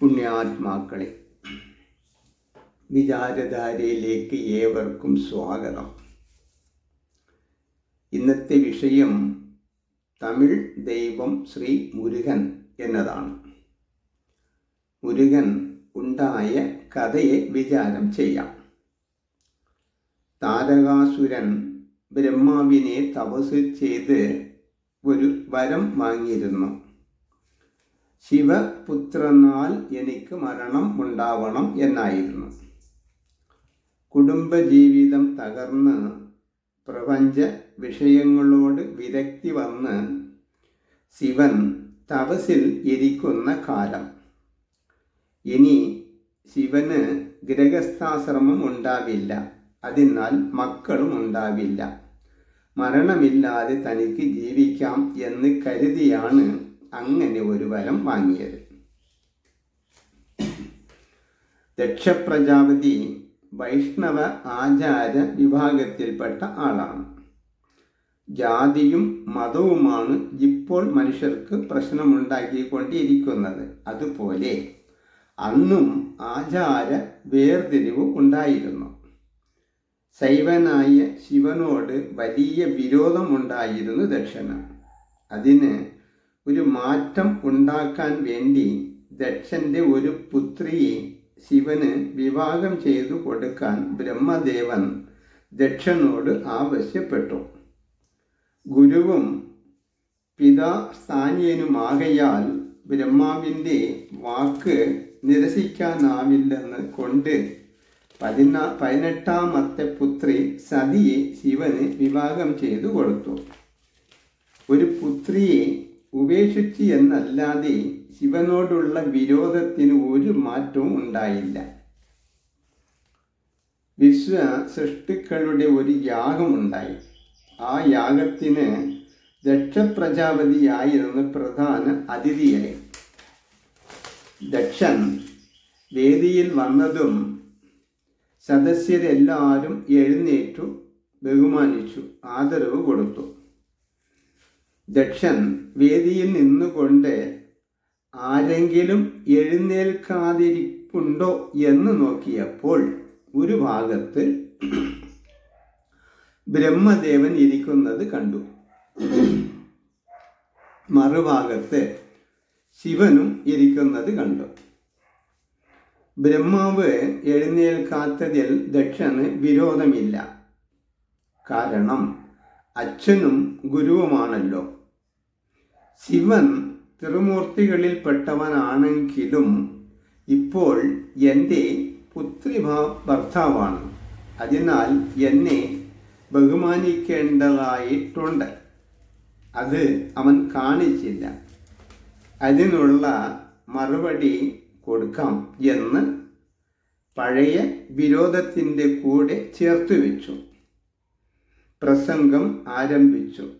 പുണ്യാത്മാക്കളെ വിചാരധാരയിലേക്ക് ഏവർക്കും സ്വാഗതം. ഇന്നത്തെ വിഷയം തമിഴ് ദൈവം ശ്രീ മുരുകൻ എന്നതാണ്. മുരുകൻ ഉണ്ടായ കഥയെ വിചാരം ചെയ്യാം. താരകാസുരൻ ബ്രഹ്മാവിനെ തപസ് ചെയ്ത് ഒരു വരം വാങ്ങിയിരുന്നു. ശിവപുത്രനാൽ എനിക്ക് മരണം ഉണ്ടാവണം എന്നായിരുന്നു. കുടുംബജീവിതം തകർന്ന് പ്രപഞ്ച വിഷയങ്ങളോട് വിരക്തി വന്ന് ശിവൻ തപസിൽ ഇരിക്കുന്ന കാലം. ഇനി ശിവന് ഗൃഹസ്ഥാശ്രമം ഉണ്ടാവില്ല. അതിനാൽ മക്കളും ഉണ്ടാവില്ല. മരണമില്ലാതെ തനിക്ക് ജീവിക്കാം എന്ന് കരുതിയാണ് അങ്ങനെ ഒരു വരം വാങ്ങിയത്. ദക്ഷപ്രജാപതി വൈഷ്ണവ ആചാര വിഭാഗത്തിൽപ്പെട്ട ആളാണ്. ജാതിയും മതവുമാണ് ഇപ്പോൾ മനുഷ്യർക്ക് പ്രശ്നമുണ്ടാക്കിക്കൊണ്ടിരിക്കുന്നത്. അതുപോലെ അന്നും ആചാര വേർതിരിവ് ഉണ്ടായിരുന്നു. ശൈവനായ ശിവനോട് വലിയ വിരോധമുണ്ടായിരുന്നു ദക്ഷന്. അതിന് ഒരു മാറ്റം ഉണ്ടാക്കാൻ വേണ്ടി ദക്ഷന്റെ ഒരു പുത്രിയെ ശിവന് വിവാഹം ചെയ്തു കൊടുക്കാൻ ബ്രഹ്മദേവൻ ദക്ഷനോട് ആവശ്യപ്പെട്ടു. ഗുരുവും പിതാ സ്ഥാനീയനുമാകയാൽ ബ്രഹ്മാവിന്റെ വാക്ക് നിരസിക്കാനാവില്ലെന്ന് കൊണ്ട് പതിനാ പതിനെട്ടാമത്തെ പുത്രി സതിയെ ശിവന് വിവാഹം ചെയ്തു കൊടുത്തു. ഒരു പുത്രിയെ ഉപേക്ഷിച്ചു എന്നല്ലാതെ ശിവനോടുള്ള വിരോധത്തിന് ഒരു മാറ്റവും ഉണ്ടായില്ല. വിശ്വ സൃഷ്ടിക്കളുടെ ഒരു യാഗമുണ്ടായി ആ യാഗത്തിന് ദക്ഷപ്രജാപതിയായിരുന്നു പ്രധാന അതിഥിയായി. ദക്ഷൻ വേദിയിൽ വന്നതും സദസ്യരെല്ലാവരും എഴുന്നേറ്റു ബഹുമാനിച്ചു ആദരവ് കൊടുത്തു. ദക്ഷൻ വേദിയിൽ നിന്നുകൊണ്ട് ആരെങ്കിലും എഴുന്നേൽക്കാതിരിപ്പുണ്ടോ എന്ന് നോക്കിയപ്പോൾ ഒരു ഭാഗത്ത് ബ്രഹ്മദേവൻ ഇരിക്കുന്നത് കണ്ടു. മറുഭാഗത്ത് ശിവനും ഇരിക്കുന്നത് കണ്ടു. ബ്രഹ്മാവ് എഴുന്നേൽക്കാത്തതിൽ ദക്ഷന് വിരോധമില്ല. കാരണം അച്ഛനും ഗുരുവുമാണല്ലോ. ശിവൻ തിരുമൂർത്തികളിൽപ്പെട്ടവനാണെങ്കിലും ഇപ്പോൾ എന്റെ പുത്രിഭാ ഭർത്താവാണ് അതിനാൽ എന്നെ ബഹുമാനിക്കേണ്ടതായിട്ടുണ്ട്. അത് അവൻ കാണിച്ചില്ല. അതിനുള്ള മറുപടി കൊടുക്കാം എന്ന് പഴയ വിരോധത്തിന്റെ കൂടെ ചേർത്ത് വെച്ചു. പ്രസംഗം ആരംഭിച്ചു.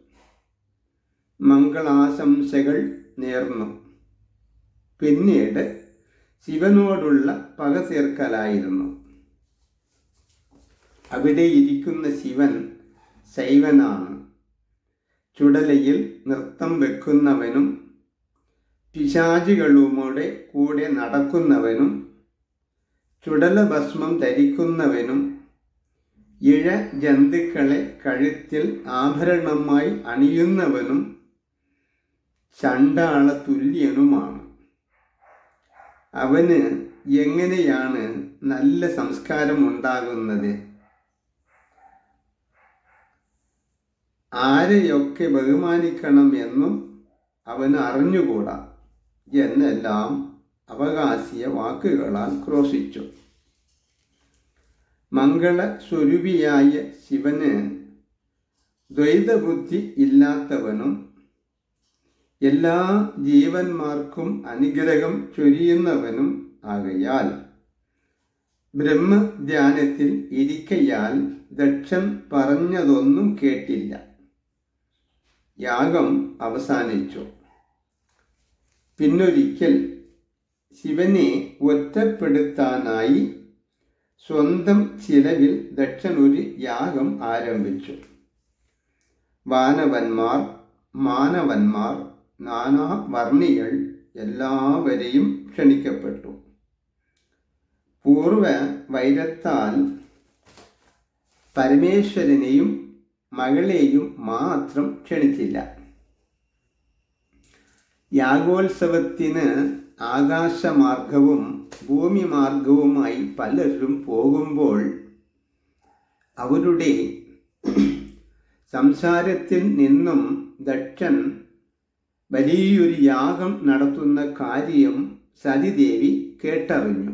മംഗളാശംസകൾ നേർന്നു. പിന്നീട് ശിവനോടുള്ള പക തീർക്കലായിരുന്നു അവിടെ ഇരിക്കുന്ന ശിവൻ ശൈവനാണ്. ചുടലയിൽ നൃത്തം വെക്കുന്നവനും പിശാചികളുടെ കൂടെ നടക്കുന്നവനും ചുടലഭസ്മം ധരിക്കുന്നവനും ഇഴ ജന്തുക്കളെ കഴുത്തിൽ ആഭരണമായി അണിയുന്നവനും ചണ്ടാള തുല്യനുമാണ് അവന് എങ്ങനെയാണ് നല്ല സംസ്കാരം ഉണ്ടാകുന്നത് ആരെയൊക്കെ ബഹുമാനിക്കണം എന്നും അവന് അറിഞ്ഞുകൂടാ എന്നെല്ലാം അവകാശിയ വാക്കുകളാൽ ക്രോശിച്ചു. മംഗള സ്വരൂപിയായ ശിവന് ദ്വൈതബുദ്ധി ഇല്ലാത്തവനും എല്ലാ ജീവന്മാർക്കും അനുഗ്രഹം ചൊരിയുന്നവനും ആകയാൽ ബ്രഹ്മധ്യാനത്തിൽ ഇരിക്കയാൽ ദക്ഷൻ പറഞ്ഞതൊന്നും കേട്ടില്ല. യാഗം അവസാനിച്ചു. പിന്നൊരിക്കൽ ശിവനെ ഒറ്റപ്പെടുത്താനായി സ്വന്തം ചിലവിൽ ദക്ഷൻ ഒരു യാഗം ആരംഭിച്ചു. വാനവന്മാർ മാനവന്മാർ നാനാ വർണികൾ എല്ലാവരെയും ക്ഷണിക്കപ്പെട്ടു. പൂർവ വൈരത്താൽ പരമേശ്വരനെയും മകളെയും മാത്രം ക്ഷണിച്ചില്ല. യാഗോത്സവത്തിന് ആകാശമാർഗവും ഭൂമി മാർഗവുമായി പലരും പോകുമ്പോൾ അവരുടെ സംസാരത്തിൽ നിന്നും ദക്ഷൻ വലിയൊരു യാഗം നടത്തുന്ന കാര്യം സതിദേവി കേട്ടറിഞ്ഞു.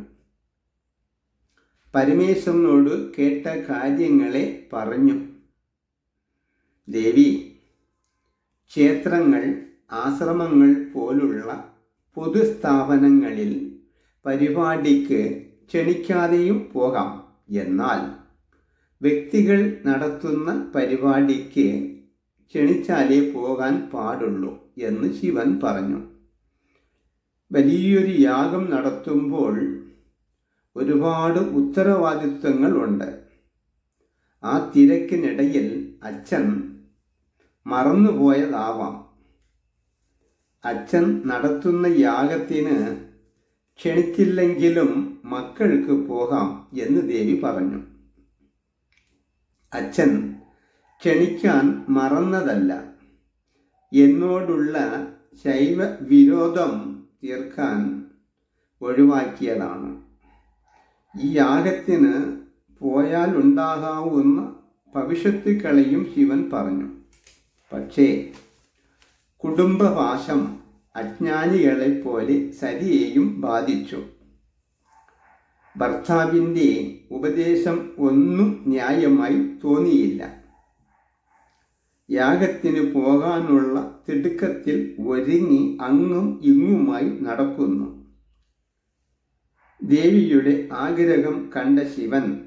പരമേശ്വരനോട് കേട്ട കാര്യങ്ങളെ പറഞ്ഞു. ദേവി ക്ഷേത്രങ്ങൾ ആശ്രമങ്ങൾ പോലുള്ള പൊതുസ്ഥാപനങ്ങളിൽ പരിപാടിക്ക് ക്ഷണിക്കാതെയും പോകാം. എന്നാൽ വ്യക്തികൾ നടത്തുന്ന പരിപാടിക്ക് ക്ഷണിച്ചാലേ പോകാൻ പാടുള്ളൂ എന്ന് ശിവൻ പറഞ്ഞു. വലിയൊരു യാഗം നടത്തുമ്പോൾ ഒരുപാട് ഉത്തരവാദിത്വങ്ങൾ ഉണ്ട്. ആ തിരക്കിനിടയിൽ അച്ഛൻ മറന്നുപോയതാവാം. അച്ഛൻ നടത്തുന്ന യാഗത്തിന് ക്ഷണിച്ചില്ലെങ്കിലും മക്കൾക്ക് പോകാം എന്ന് ദേവി പറഞ്ഞു. അച്ഛൻ ക്ഷണിക്കാൻ മറന്നതല്ല. എന്നോടുള്ള ശൈവ വിരോധം തീർക്കാൻ ഒഴിവാക്കിയതാണ്. ഈ യാഗത്തിന് പോയാൽ ഉണ്ടാകാവുന്ന ഭവിഷ്യത്തുക്കളെയും ശിവൻ പറഞ്ഞു. പക്ഷേ കുടുംബപാശം അജ്ഞാനികളെപ്പോലെ സരിയെയും ബാധിച്ചു. ഭർത്താവിന്റെ ഉപദേശം ഒന്നും ന്യായമായി തോന്നിയില്ല. യാഗത്തിന് പോകാനുള്ള തിടുക്കത്തിൽ ഒരുങ്ങി അങ്ങും ഇങ്ങുമായി നടക്കുന്നു. ദേവിയുടെ ആഗ്രഹം കണ്ട ശിവൻ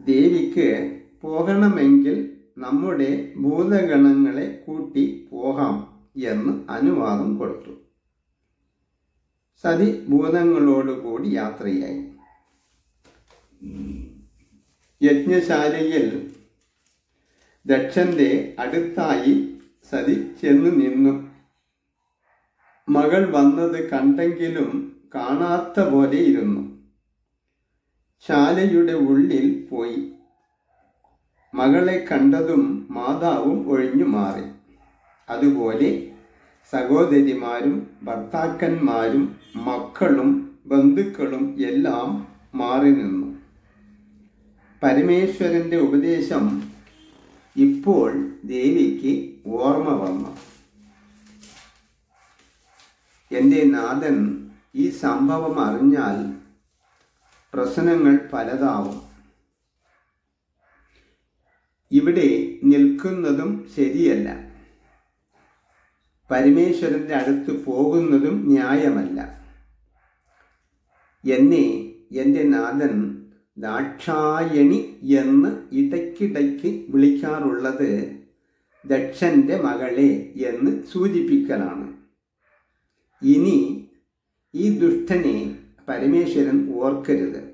ദേവിക്ക് പോകണമെങ്കിൽ നമ്മുടെ ഭൂതഗണങ്ങളെ കൂട്ടി പോകാം. എന്ന് അനുവാദം കൊടുത്തു. സതി ഭൂതങ്ങളോടുകൂടി യാത്രയായി. യജ്ഞശാലയിൽ ദക്ഷന്റെ അടുത്തായി സതി ചെന്നു നിന്നു. മകൾ വന്നത് കണ്ടെങ്കിലും കാണാത്ത പോലെ ഇരുന്നു. ശാലയുടെ ഉള്ളിൽ പോയി. മകളെ കണ്ടതും മാതാവും ഒഴിഞ്ഞു മാറി. അതുപോലെ സഹോദരിമാരും ഭർത്താക്കന്മാരും മക്കളും ബന്ധുക്കളും എല്ലാം മാറി നിന്നു. പരമേശ്വരന്റെ ഉപദേശം ഇപ്പോൾ ദേവിക്ക് ഓർമ്മ വന്നു. എന്റെ നാഥൻ ഈ സംഭവം അറിഞ്ഞാൽ പ്രശ്നങ്ങൾ പലതാവും. ഇവിടെ നിൽക്കുന്നതും ശരിയല്ല. പരമേശ്വരന്റെ അടുത്ത് പോകുന്നതും ന്യായമല്ല. എന്നെ എന്റെ നാഥൻ ദാക്ഷായണി എന്ന് ഇടയ്ക്കിടയ്ക്ക് വിളിക്കാറുള്ളത് ദക്ഷന്റെ മകളെ എന്ന് സൂചിപ്പിക്കലാണ്. ഇനി ഈ ദുഷ്ടനെ പരമേശ്വരൻ ഓർക്കരുത്.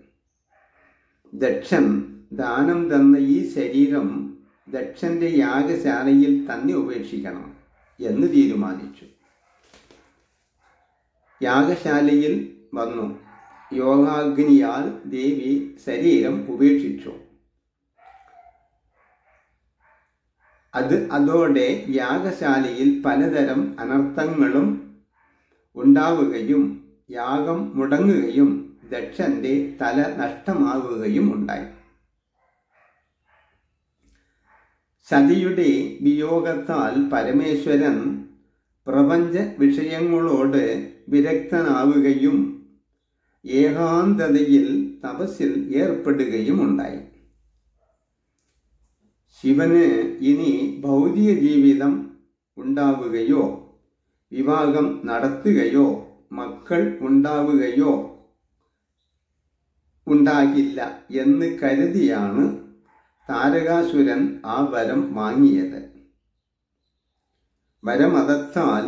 ദക്ഷൻ ദാനം തന്ന ഈ ശരീരം ദക്ഷന്റെ യാഗശാലയിൽ തന്നെ ഉപേക്ഷിക്കണം. എന്ന് തീരുമാനിച്ചു. യാഗശാലയിൽ വന്നു. യോഗാഗ്നിയാൽ ദേവി ശരീരം ഉപേക്ഷിച്ചു. അത് അതോടെ യാഗശാലയിൽ പലതരം അനർത്ഥങ്ങളും ഉണ്ടാവുകയും യാഗം മുടങ്ങുകയും ദക്ഷന്റെ തല നഷ്ടമാവുകയും ഉണ്ടായി. സതിയുടെ വിയോഗത്താൽ പരമേശ്വരൻ പ്രപഞ്ച വിഷയങ്ങളോട് വിരക്തനാവുകയും ഏകാന്തതയിൽ തപസ്സിൽ ഏർപ്പെടുകയും ഉണ്ടായി. ശിവന് ഇനി ഭൗതിക ജീവിതം ഉണ്ടാവുകയോ വിവാഹം നടത്തുകയോ മക്കൾ ഉണ്ടാവുകയോ ഉണ്ടാകില്ല എന്ന് കരുതിയാണ് താരകാസുരൻ ആ വരം വാങ്ങിയത്. വരമതത്താൽ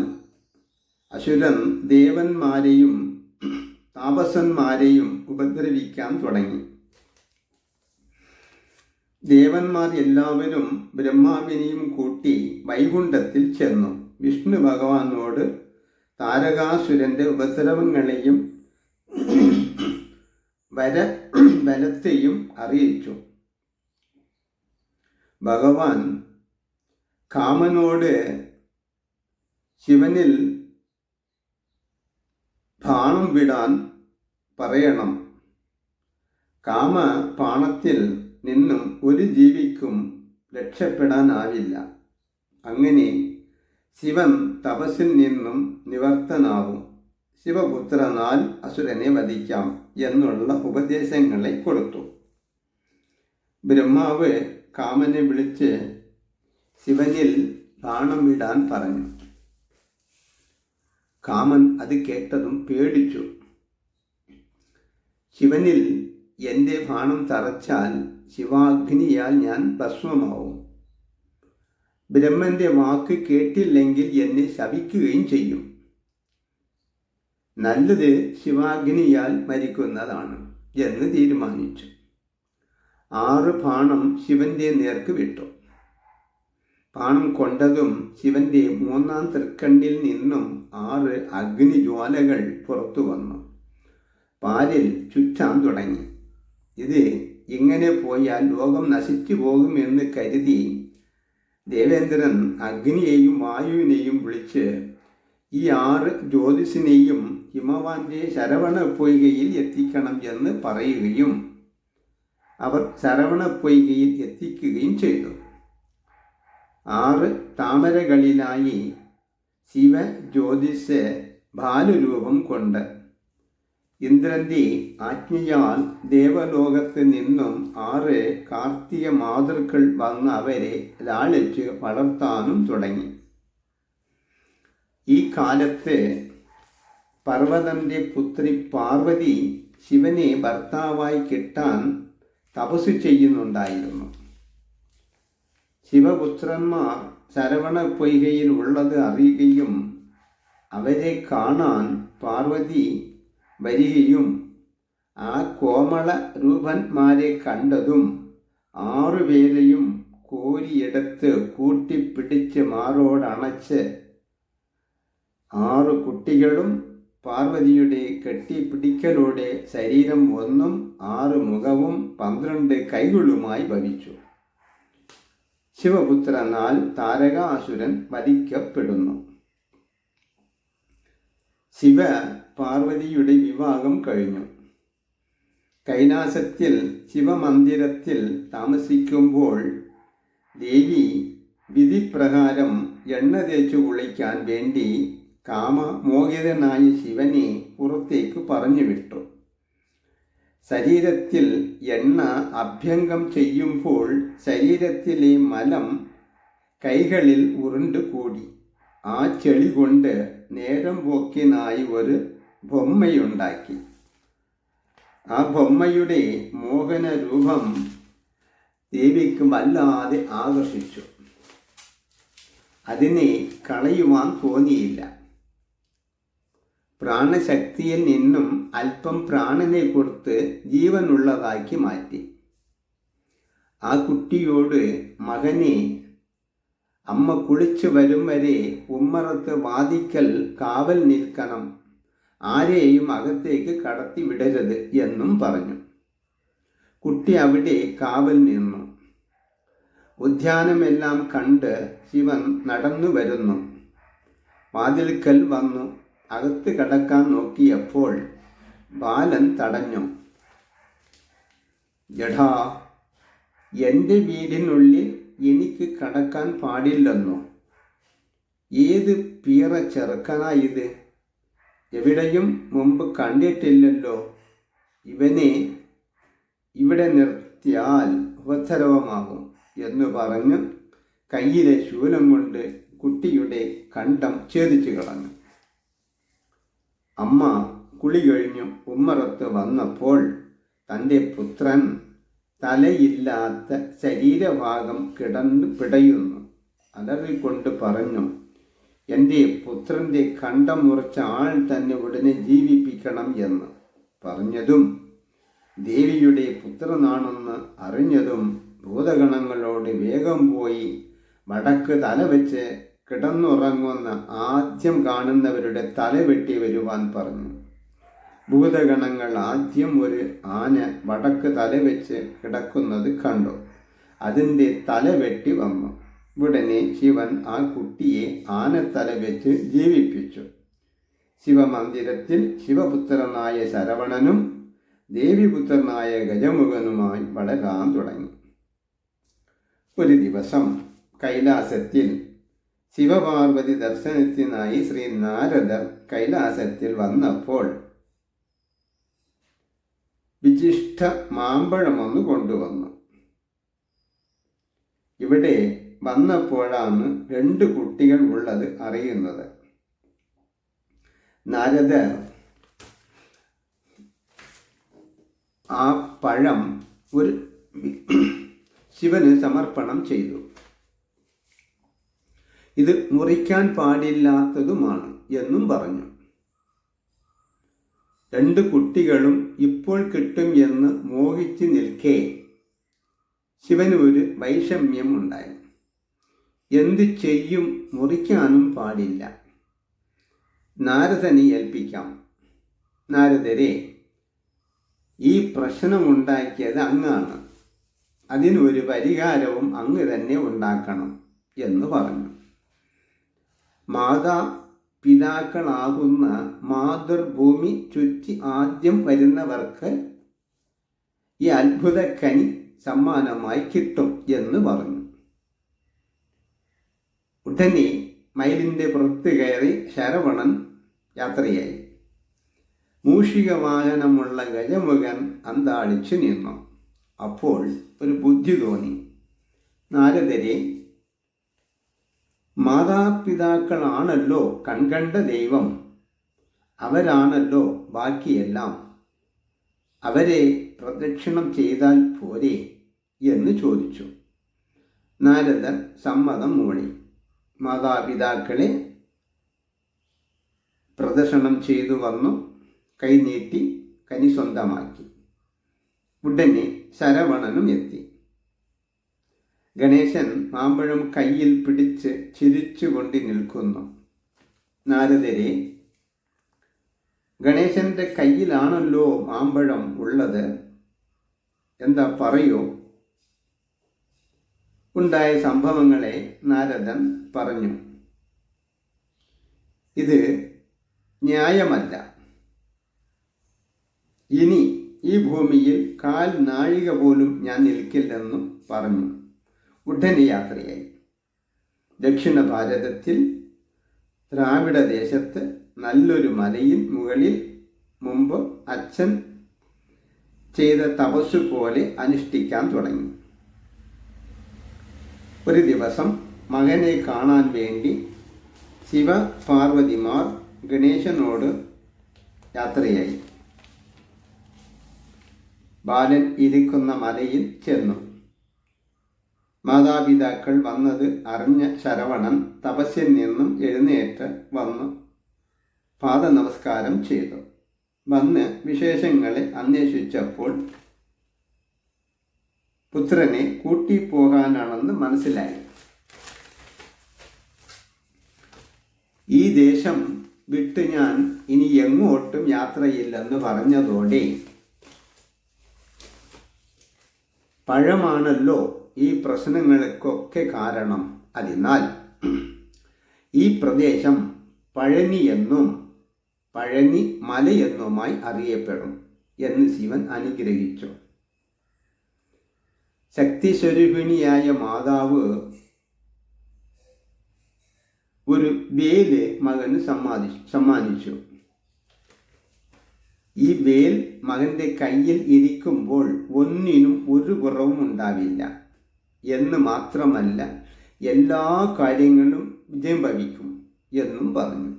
അസുരൻ ദേവന്മാരെയും താപസന്മാരെയും ഉപദ്രവിക്കാൻ തുടങ്ങി. ദേവന്മാർ എല്ലാവരും ബ്രഹ്മാവിനെയും കൂട്ടി വൈകുണ്ഠത്തിൽ ചെന്നു. വിഷ്ണു ഭഗവാനോട് താരകാസുരന്റെ ഉപദ്രവങ്ങളെയും വര ബലത്തെയും അറിയിച്ചു. ഭഗവാൻ കാമനോട് ശിവനിൽ ബാണം വിടാൻ പറയണം. കാമ പാണത്തിൽ നിന്നും ഒരു ജീവിക്കും രക്ഷപ്പെടാനാവില്ല. അങ്ങനെ ശിവൻ തപസ്സിൽ നിന്നും നിവർത്തനാവും. ശിവപുത്രനാൽ അസുരനെ വധിക്കാം എന്നുള്ള ഉപദേശങ്ങളെ കൊടുത്തു. ബ്രഹ്മാവ് കാമനെ വിളിച്ച് ശിവനിൽ ബാണം വിടാൻ പറഞ്ഞു. കാമൻ അത് കേട്ടതും പേടിച്ചു. ശിവനിൽ എന്റെ ഭാണം തറച്ചാൽ ശിവാഗ്നിയാൽ ഞാൻ ഭസ്മമാവും. ബ്രഹ്മന്റെ വാക്ക് കേട്ടില്ലെങ്കിൽ എന്നെ ശപിക്കുകയും ചെയ്യും. നല്ലത് ശിവാഗ്നിയാൽ മരിക്കുന്നതാണ് എന്ന് തീരുമാനിച്ചു. ആറ് പാണം ശിവന്റെ നേർക്ക് വിട്ടു. പാണം കൊണ്ടതും ശിവന്റെ മൂന്നാം തൃക്കണ്ണിൽ നിന്നും ആറ് അഗ്നിജ്വാലകൾ പുറത്തു വന്നു. പാലിൽ ചുറ്റാൻ തുടങ്ങി. ഇത് ഇങ്ങനെ പോയാൽ ലോകം നശിച്ചു പോകുമെന്ന് കരുതി ദേവേന്ദ്രൻ അഗ്നിയെയും വായുവിനെയും വിളിച്ച് ഈ ആറ് ജ്യോതിസിനെയും ഹിമവാന്റെ ശരവണ പൊയ്കയിൽ എത്തിക്കണം എന്ന് പറയുകയും അവർ ശരവണ പൊയ്കയിൽ എത്തിക്കുകയും ചെയ്തു. ആറ് താമരകളിലായി ശിവ ജ്യോതിഷ ഭാലുരൂപം കൊണ്ട് ഇന്ദ്രന്റെ ആജ്ഞയാൽ ദേവലോകത്ത് നിന്നും ആറ് കാർത്തിക മാതൃക്കൾ വന്ന് അവരെ ലാളിച്ച് വളർത്താനും തുടങ്ങി. ഈ കാലത്ത് പർവതന്റെ പുത്രി പാർവതി ശിവനെ ഭർത്താവായി കിട്ടാൻ തപസ് ചെയ്യുന്നുണ്ടായിരുന്നു. ശിവപുത്രന്മാർ ശരവണ പൊയ്കയിൽ ഉള്ളത് അറിയുകയും അവരെ കാണാൻ പാർവതി വരികയും ആ കോമള രൂപന്മാരെ കണ്ടതും ആറുപേരെയും കോരിയെടുത്ത് കൂട്ടിപ്പിടിച്ച് മാറോടണച്ച് ആറു കുട്ടികളും പാർവതിയുടെ കെട്ടിപ്പിടിക്കലോടെ ശരീരം ഒന്നും ആറ് മുഖവും പന്ത്രണ്ട് കൈകളുമായി ഭവിച്ചു. ശിവപുത്രനാൽ താരകാസുരൻ വധിക്കപ്പെടുന്നു. ശിവ പാർവതിയുടെ വിവാഹം കഴിഞ്ഞു. കൈലാസത്തിൽ ശിവമന്ദിരത്തിൽ താമസിക്കുമ്പോൾ ദേവി വിധിപ്രകാരം എണ്ണ തേച്ചു കുളിക്കാൻ വേണ്ടി കാമമോഹിതനായ ശിവനെ പുറത്തേക്ക് പറഞ്ഞു വിട്ടു ശരീരത്തിൽ എണ്ണ അഭ്യംഗം ചെയ്യുമ്പോൾ ശരീരത്തിലെ മലം കൈകളിൽ ഉരുണ്ടുകൂടി ആ ചെളി കൊണ്ട് നേരം പോക്കിനായി ഒരു ബൊമ്മയുണ്ടാക്കി. ആ ബൊമ്മയുടെ മോഹന രൂപം ദേവിക്ക് വല്ലാതെ ആകർഷിച്ചു. അതിനെ കളയുവാൻ തോന്നിയില്ല. പ്രാണശക്തിയിൽ നിന്നും അല്പം പ്രാണനെ കൊടുത്ത് ജീവനുള്ളതാക്കി മാറ്റി. ആ കുട്ടിയോട് മകനെ അമ്മ കുളിച്ചു വരും വരെ ഉമ്മറത്ത് വാദിക്കൽ കാവൽ നിൽക്കണം. ആരെയും അകത്തേക്ക് കടത്തി വിടരുത് എന്നും പറഞ്ഞു. കുട്ടി അവിടെ കാവൽ നിന്നു. ഉദ്യാനമെല്ലാം കണ്ട് ശിവൻ നടന്നു വരുന്നു. വാതിൽക്കൽ വന്നു. അകത്ത് കടക്കാൻ നോക്കിയപ്പോൾ ബാലൻ തടഞ്ഞു. ജഡാ എന്റെ വീടിനുള്ളിൽ എനിക്ക് കടക്കാൻ പാടില്ലെന്നോ? ഏത് പീറ ചെറുക്കനാ ഇത്? എവിടെയും മുമ്പ് കണ്ടിട്ടില്ലല്ലോ. ഇവനെ ഇവിടെ നിർത്തിയാൽ ഉപദ്രവമാകും എന്ന് പറഞ്ഞു കയ്യിലെ ശൂലം കൊണ്ട് കുട്ടിയുടെ കണ്ടം ഛേദിച്ചു കളഞ്ഞു അമ്മ കുളി കഴിഞ്ഞു. ഉമ്മറത്ത് വന്നപ്പോൾ തന്റെ പുത്രൻ തലയില്ലാത്ത ശരീരഭാഗം കിടന്ന് പിടയുന്നു. അലറിക്കൊണ്ട് പറഞ്ഞു എന്റെ പുത്രന്റെ കണ്ടം മുറിച്ച ആൾ തന്നെ ഉടനെ ജീവിപ്പിക്കണം എന്ന്. പറഞ്ഞതും ദേവിയുടെ പുത്രനാണെന്ന് അറിഞ്ഞതും ഭൂതഗണങ്ങളോട് വേഗം പോയി വടക്ക് തല വെച്ച് കിടന്നുറങ്ങുന്ന ആദ്യം കാണുന്നവരുടെ തല വെട്ടി വരുവാൻ പറഞ്ഞു. ഭൂതഗണങ്ങൾ ആദ്യം ഒരു ആന വടക്ക് തല വെച്ച് കിടക്കുന്നത് കണ്ടു. അതിന്റെ തല വെട്ടി വന്നു. ഉടനെ ശിവൻ ആ കുട്ടിയെ ആനത്തല വെച്ച് ജീവിപ്പിച്ചു. ശിവമന്ദിരത്തിൽ ശിവപുത്രനായ ശരവണനും ദേവിപുത്രനായ ഗജമുഖനുമായി വളരാൻ തുടങ്ങി. ഒരു ദിവസം കൈലാസത്തിൽ ശിവപാർവതി ദർശനത്തിനായി ശ്രീ നാരദർ കൈലാസത്തിൽ വന്നപ്പോൾ വിശിഷ്ട മാമ്പഴമൊന്ന് കൊണ്ടുവന്നു. ഇവിടെ വന്നപ്പോഴാണ് രണ്ട് കുട്ടികൾ ഉള്ളത് അറിയുന്നത്. നാരദർ ആ പഴം ഒരു ശിവന് സമർപ്പണം ചെയ്തു. ഇത് മുറിക്കാൻ പാടില്ലാത്തതുമാണ് എന്നും പറഞ്ഞു. രണ്ട് കുട്ടികളും ഇപ്പോൾ കിട്ടും എന്ന് മോഹിച്ച് നിൽക്കേ. ശിവന് ഒരു വൈഷമ്യം ഉണ്ടായി. എന്ത് ചെയ്യും മുറിക്കാനും പാടില്ല. നാരദനെ ഏൽപ്പിക്കാം. നാരദരെ ഈ പ്രശ്നമുണ്ടാക്കിയത് അങ്ങാണ്. അതിനൊരു പരിഹാരവും അങ്ങ് തന്നെ ഉണ്ടാക്കണം എന്ന് പറഞ്ഞു. മാതാ പിതാക്കളാകുന്ന മാതൃഭൂമി ചുറ്റി ആദ്യം വരുന്നവർക്ക് ഈ അത്ഭുത കനി സമ്മാനമായി കിട്ടും എന്ന് പറഞ്ഞു. ഉടനെ മയിലിന്റെ പുറത്ത് കയറി ശരവണൻ യാത്രയായി. മൂഷിക വാഹനമുള്ള ഗജമുഖൻ അന്താളിച്ചു നിന്നു. അപ്പോൾ ഒരു ബുദ്ധി തോന്നി. നാരദരെ മാതാപിതാക്കളാണല്ലോ കൺകണ്ട ദൈവം. അവരാണല്ലോ ബാക്കിയെല്ലാം. അവരെ പ്രദക്ഷിണം ചെയ്താൽ പോരെ എന്ന് ചോദിച്ചു. നാരദൻ സമ്മതം മൂളി മാതാപിതാക്കളെ പ്രദർശനം ചെയ്തു വന്നു. കൈനീട്ടി കനി സ്വന്തമാക്കി. ഉടനെ ശരവണനും എത്തി. ഗണേശൻ മാമ്പഴം കയ്യിൽ പിടിച്ച് ചിരിച്ചുകൊണ്ട് നിൽക്കുന്നു. നാരദരെ ഗണേശന്റെ കയ്യിലാണല്ലോ മാമ്പഴം ഉള്ളത്. എന്താ പറയൂ? ഉണ്ടായ സംഭവങ്ങളെ നാരദൻ പറഞ്ഞു. ഇത് ന്യായമല്ല. ഇനി ഈ ഭൂമിയിൽ കാൽ നാഴിക പോലും ഞാൻ നിൽക്കില്ലെന്നും പറഞ്ഞു. ഉടനെ യാത്രയായി. ദക്ഷിണ ഭാരതത്തിൽ ദ്രാവിഡ ദേശത്ത് നല്ലൊരു മലയിൽ മുകളിൽ മുമ്പ് അച്ഛൻ ചെയ്ത തപസ്സു പോലെ അനുഷ്ഠിക്കാൻ തുടങ്ങി. ഒരു ദിവസം മകനെ കാണാൻ വേണ്ടി ശിവ പാർവതിമാർ ഗണേശനോട് യാത്രയായി. ബാലൻ ഇരിക്കുന്ന മലയിൽ ചെന്നു. മാതാപിതാക്കൾ വന്നത് അറിഞ്ഞ ശരവണൻ തപസ്യൻ നിന്നും എഴുന്നേറ്റ് വന്നു പാദനമസ്കാരം ചെയ്തു. വന്ന് വിശേഷങ്ങളെ അന്വേഷിച്ചപ്പോൾ പുത്രനെ കൂട്ടിപ്പോകാനാണെന്ന് മനസ്സിലായി. ഈ ദേശം വിട്ട് ഞാൻ ഇനി എങ്ങോട്ടും യാത്രയില്ലെന്ന് പറഞ്ഞതോടെ പഴമാണല്ലോ ഈ പ്രശ്നങ്ങൾക്കൊക്കെ കാരണം അതിനാൽ ഈ പ്രദേശം പഴനി എന്നും പഴനി മലയെന്നുമായി അറിയപ്പെടും എന്ന് ശിവൻ അനുഗ്രഹിച്ചു. ശക്തിസ്വരൂപിണിയായ മാതാവ് ഒരു വേൽ മകന് സമ്മാനി സമ്മാനിച്ചു. ഈ വേൽ മകന്റെ കയ്യിൽ ഇരിക്കുമ്പോൾ ഒന്നിനും ഒരു കുറവും ഉണ്ടാവില്ല. എന്ന് മാത്രമല്ല എല്ലാ കാര്യങ്ങളും വിജയം ഭവിക്കും എന്നും പറഞ്ഞു.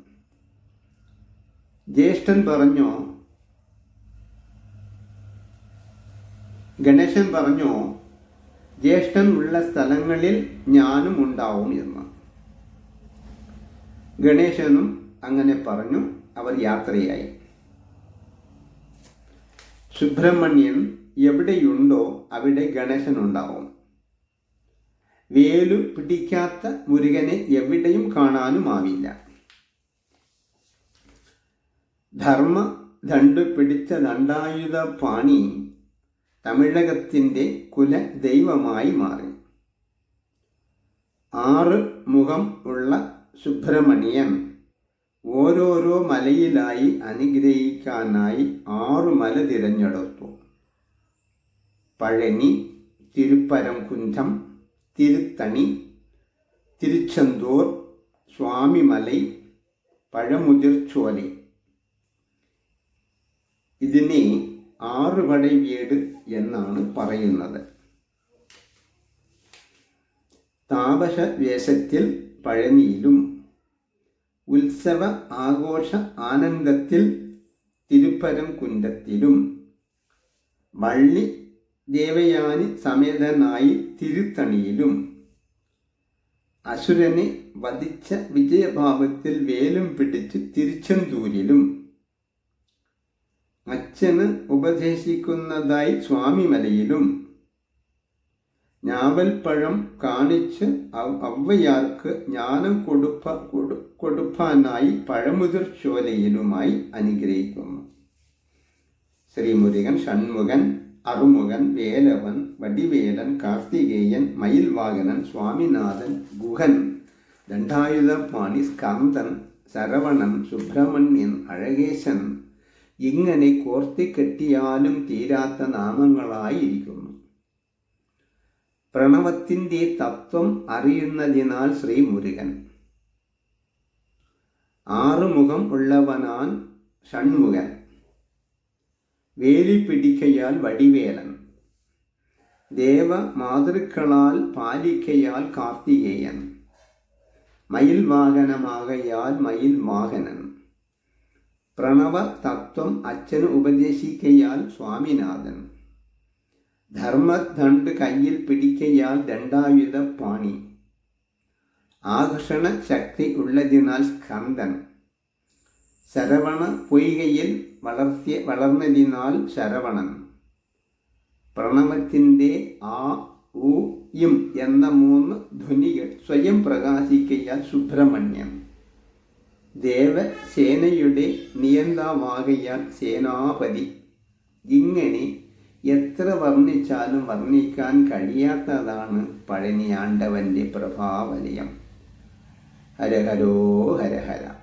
ജ്യേഷ്ഠൻ പറഞ്ഞോ? ഗണേശൻ പറഞ്ഞോ? ജ്യേഷ്ഠൻ ഉള്ള സ്ഥലങ്ങളിൽ ഞാനും ഉണ്ടാവും എന്ന്. ഗണേശനും അങ്ങനെ പറഞ്ഞു അവർ യാത്രയായി. സുബ്രഹ്മണ്യൻ എവിടെയുണ്ടോ അവിടെ ഗണേശൻ ഉണ്ടാവും. വേലു പിടിക്കാത്ത മുരുകനെ എവിടെയും കാണാനുമാവില്ല. ധർമ്മ ദണ്ട് പിടിച്ച ദണ്ഡായുധ പാണി തമിഴകത്തിന്റെ കുല ദൈവമായി മാറി. ആറ് മുഖം ഉള്ള സുബ്രഹ്മണ്യൻ ഓരോരോ മലയിലായി അനുഗ്രഹിക്കാനായി ആറു മല തിരഞ്ഞെടുത്തു. പഴനി തിരുപ്പരംകുന്றம் തിരുത്തണി തിരുച്ചെന്തൂർ സ്വാമിമലൈ പഴമുതിർച്ചോലി ഇതിനെ ആറുപടൈ വീട് എന്നാണ് പറയുന്നത്. താപസ വേഷത്തിൽ പഴനിയിലും ഉത്സവ ആഘോഷ ആനന്ദത്തിൽ തിരുപ്പരംകുன்றത്തിലും വള്ളി ദേവയാനി സമേതനായി തിരുത്തണിയിലും അസുരനെ വധിച്ച വിജയഭാവത്തിൽ വേലും പിടിച്ച് തിരുച്ചെന്തൂരിലും അച്ഛന് ഉപദേശിക്കുന്നതായി സ്വാമിമലയിലും ഞാവൽപ്പഴം കാണിച്ച് ഔവയാർക്ക് ജ്ഞാനം കൊടുപ്പ കൊടുപ്പാനായി പഴമുതിർ ചോലയിലുമായി അനുഗ്രഹിക്കുന്നു. ശ്രീമുരുകൻ ഷൺമുഖൻ അറുമുഖൻ വേലവൻ വടിവേലൻ കാർത്തികേയൻ മയിൽവാകനൻ സ്വാമിനാഥൻ ഗുഹൻ ദണ്ഡായുധപാണി സ്കന്ദൻ ശരവണൻ സുബ്രഹ്മണ്യൻ അഴകേശൻ ഇങ്ങനെ കോർത്തിക്കെട്ടിയാലും തീരാത്ത നാമങ്ങളായിരിക്കുന്നു. പ്രണവത്തിന്റെ തത്വം അറിയുന്നതിനാൽ ശ്രീ മുരുകൻ ആറുമുഖം ഉള്ളവനാൻ ഷൺമുഖൻ. വേലി പിടിക്കയാൽ വടിവേലൻ ദേവ മാതൃക്കളാൽ പാലിക്കയാൽ കാർത്തികേയൻ മയിൽ വാഹനമാകയാൽ മയിൽ വാഹനൻ പ്രണവ തത്വം അച്ഛന് ഉപദേശിക്കയാൽ സ്വാമിനാഥൻ ധർമ്മദണ്ട് കയ്യിൽ പിടിക്കയാൽ ദണ്ഡായുധ പാണി ആകർഷണ ശക്തി ഉള്ളതിനാൽ സ്കന്ദൻ ശരവണ പൊയ്കയിൽ വളർത്തിയ വളർന്നതിനാൽ ശരവണൻ. പ്രണവത്തിന്റെ ആ ഉ ഇം എന്ന മൂന്ന് ധ്വനികൾ സ്വയം പ്രകാശിക്കയാൽ സുബ്രഹ്മണ്യം ദേവസേനയുടെ നിയന്താവാകയാൽ സേനാപതി. ഇങ്ങനെ എത്ര വർണിച്ചാലും വർണിക്കാൻ കഴിയാത്തതാണ് പഴനിയാണ്ടവന്റെ പ്രഭാവലയം. ഹരഹരോ ഹരഹര.